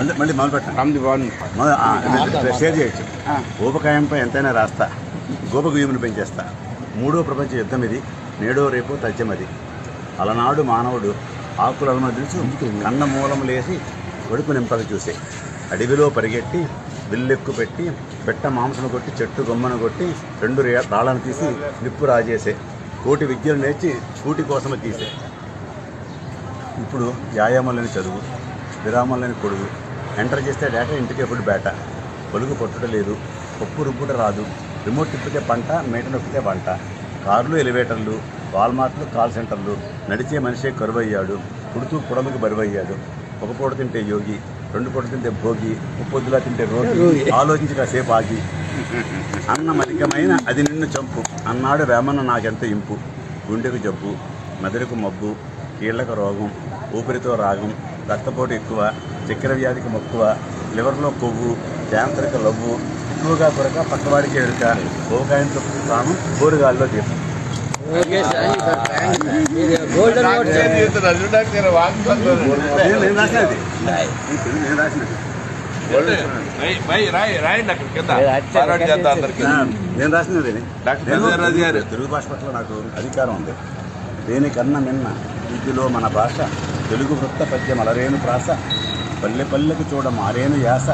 మళ్ళీ- మొదలు పెట్టండి. షేర్ చేయొచ్చు. ఊపకాయంపై ఎంతైనా రాస్తా. గోపగుయ్యమును పెంచేస్తా. మూడో ప్రపంచ యుద్ధం ఇది. నేడో రేపో తథ్యమది అలనాడు మానవుడు ఆకులను తెలుసు కన్న మూలం లేసి కొడుకు నింపక చూసే. అడవిలో పరిగెట్టి విల్లెక్కు పెట్టి పెట్ట మాంసము కొట్టి చెట్టు గొమ్మను కొట్టి రెండు రే- రాళ్ళను తీసి నిప్పు రాజేసే. కోటి విద్యలు నేర్చి కూటి కోసము తీసే. ఇప్పుడు వ్యాయామం లేని చదువు విరామం లేని కొడుగు ఎంటర్ చేస్తే డేటా ఇంటికి ఎప్పుడు బేట పొలుగు పొట్టుట లేదు పప్పు రుబ్బుట రాదు రిమోట్ తిప్పితే పంట మేట నొక్కితే వంట. కార్లు ఎలివేటర్లు వాల్మార్ట్లు కాల్ సెంటర్లు నడిచే మనిషే కరువయ్యాడు పుడుతూ పుడమికి బరువయ్యాడు. ఒక పూట తింటే యోగి రెండు పూట తింటే భోగి ముప్పొద్దులా తింటే రోగి. ఆలోచించి కాసేపు ఆగి. అన్నం అధికమైన అది నిన్ను చంపు. అన్నాడు వేమన్న నాకెంత ఇంపు. గుండెకు జబ్బు మెదడుకు మబ్బు కీళ్ళకు రోగం ఊపిరితో రాగం రక్తపోటు ఎక్కువ చక్కెర వ్యాధికి మక్కువ లివర్లో కొవ్వు క్యాన్సర్కి లవ్వు ఎక్కువగా కొరక పక్కవాడికి ఎడుక ఓకాయంతో ప్రాణం కోరుగాల్లో సార్ నేను రాసినది. తెలుగు భాష పట్ల నాకు అధికారం ఉంది దేనికన్నా మిన్న వీటిలో మన భాష తెలుగు వృత్త పద్యం అలరేను ప్రాస పల్లె పల్లెకు చూడ మారేను యాస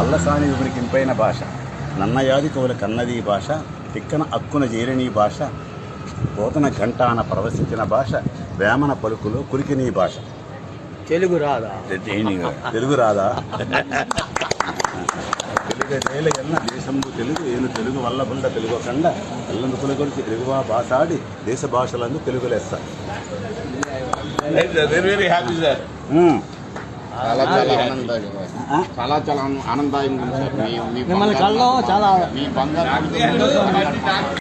అల్లసాని ఇంపైన భాష. నన్నయాది కవుల కన్నది భాష తిక్కన అక్కున చేరని భాష పోతన ఘంటాన ప్రవశించిన భాష వేమన పలుకులో కురికిని భాష. తెలుగు రాదా? తెలుగు రాదా? తెలుగు నేల ఎన్న దేశంబు తెలుగు ఏను తెలుగు వల్ల బుండ తెలుగు కండ ఎల్లందు కులగొలిచి తెలుగువా భాషాడి దేశ భాషలందు తెలుగు లెస్స. Very very happy sir. చాలా చాలా ఆనందదాయకం ఆ? చాలా చాలా మీ మిమ్మల్ని కళ్ళలో చాలా మీ బంగారు